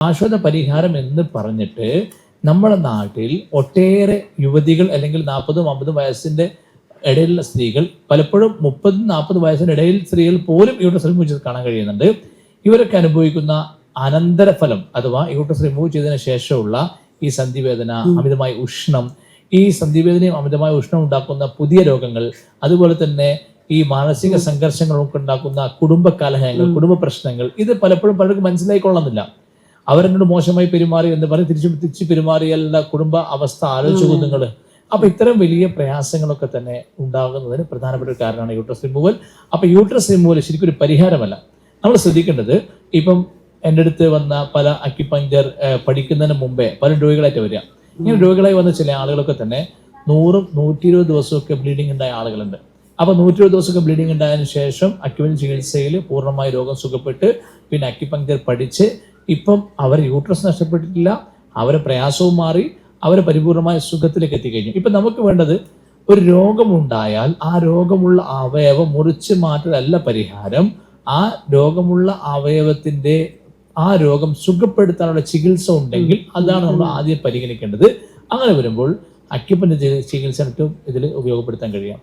ശാശ്വത പരിഹാരം എന്ന് പറഞ്ഞിട്ട് നമ്മുടെ നാട്ടിൽ ഒട്ടേറെ യുവതികൾ അല്ലെങ്കിൽ നാൽപ്പതും അമ്പതും വയസ്സിന്റെ ഇടയിലുള്ള സ്ത്രീകൾ പലപ്പോഴും മുപ്പതും നാൽപ്പത് വയസ്സിന്റെ ഇടയിൽ സ്ത്രീകൾ പോലും യൂട്രസ് റിമൂവ് ചെയ്ത് കാണാൻ കഴിയുന്നുണ്ട്. ഇവരൊക്കെ അനുഭവിക്കുന്ന അനന്തരഫലം അഥവാ യൂട്രസ് റിമൂവ് ചെയ്തതിനു ശേഷമുള്ള ഈ സന്ധിവേദന അമിതമായ ഉഷ്ണം ഈ സന്ധിവേദനയും അമിതമായ ഉഷ്ണം ഉണ്ടാക്കുന്ന പുതിയ രോഗങ്ങൾ അതുപോലെ തന്നെ ഈ മാനസിക സംഘർഷങ്ങളൊക്കെ ഉണ്ടാക്കുന്ന കുടുംബ കലഹങ്ങൾ കുടുംബ പ്രശ്നങ്ങൾ ഇത് പലപ്പോഴും പലർക്കും മനസ്സിലായിക്കൊള്ളുന്നില്ല അവരെന്നോട് മോശമായി പെരുമാറി എന്ന് പറഞ്ഞ് തിരിച്ചു തിരിച്ചു പെരുമാറിയാലുള്ള കുടുംബ അവസ്ഥ? ആലോചിച്ചു നിങ്ങൾ അപ്പൊ ഇത്തരം വലിയ പ്രയാസങ്ങളൊക്കെ തന്നെ ഉണ്ടാകുന്നതിന് പ്രധാനപ്പെട്ട ഒരു കാരണമാണ് യൂട്രസ് റിമൂവൽ അപ്പൊ യൂട്രസ് റിമൂവൽ ശരിക്കും ഒരു പരിഹാരമല്ല. നമ്മൾ ശ്രദ്ധിക്കേണ്ടത് ഇപ്പം എന്റെ അടുത്ത് വന്ന പല അക്യുപഞ്ചർ പഠിക്കുന്നതിന് മുമ്പേ പല രോഗികളായിട്ട് വരിക. ഇങ്ങനെ രോഗികളായി വന്ന ചില ആളുകളൊക്കെ തന്നെ നൂറും നൂറ്റി ഇരുപത് ദിവസമൊക്കെ ബ്ലീഡിംഗ് ഉണ്ടായ ആളുകളുണ്ട്. അപ്പൊ നൂറ്റി ഇരുപത് ദിവസമൊക്കെ ബ്ലീഡിംഗ് ഉണ്ടായതിനു ശേഷം അക്യുപഞ്ചർ ചികിത്സയിൽ പൂർണമായി രോഗം സുഖപ്പെട്ട് പിന്നെ അക്യുപഞ്ചർ പഠിച്ച് ഇപ്പം അവർ യൂട്രസ് നഷ്ടപ്പെട്ടിട്ടില്ല അവരെ പ്രയാസവും മാറി അവർ പരിപൂർണമായ സുഖത്തിലേക്ക് എത്തിക്കഴിഞ്ഞു. ഇപ്പം നമുക്ക് വേണ്ടത് ഒരു രോഗമുണ്ടായാൽ ആ രോഗമുള്ള അവയവം മുറിച്ച് മാറ്റലല്ല പരിഹാരം. ആ രോഗമുള്ള അവയവത്തിന്റെ ആ രോഗം സുഖപ്പെടുത്താനുള്ള ചികിത്സ ഉണ്ടെങ്കിൽ അതാണ് നമ്മൾ ആദ്യം പരിഗണിക്കേണ്ടത്. അങ്ങനെ വരുമ്പോൾ അക്യുപ്പന്റെ ചികിത്സ ഇതിൽ ഉപയോഗപ്പെടുത്താൻ കഴിയാം.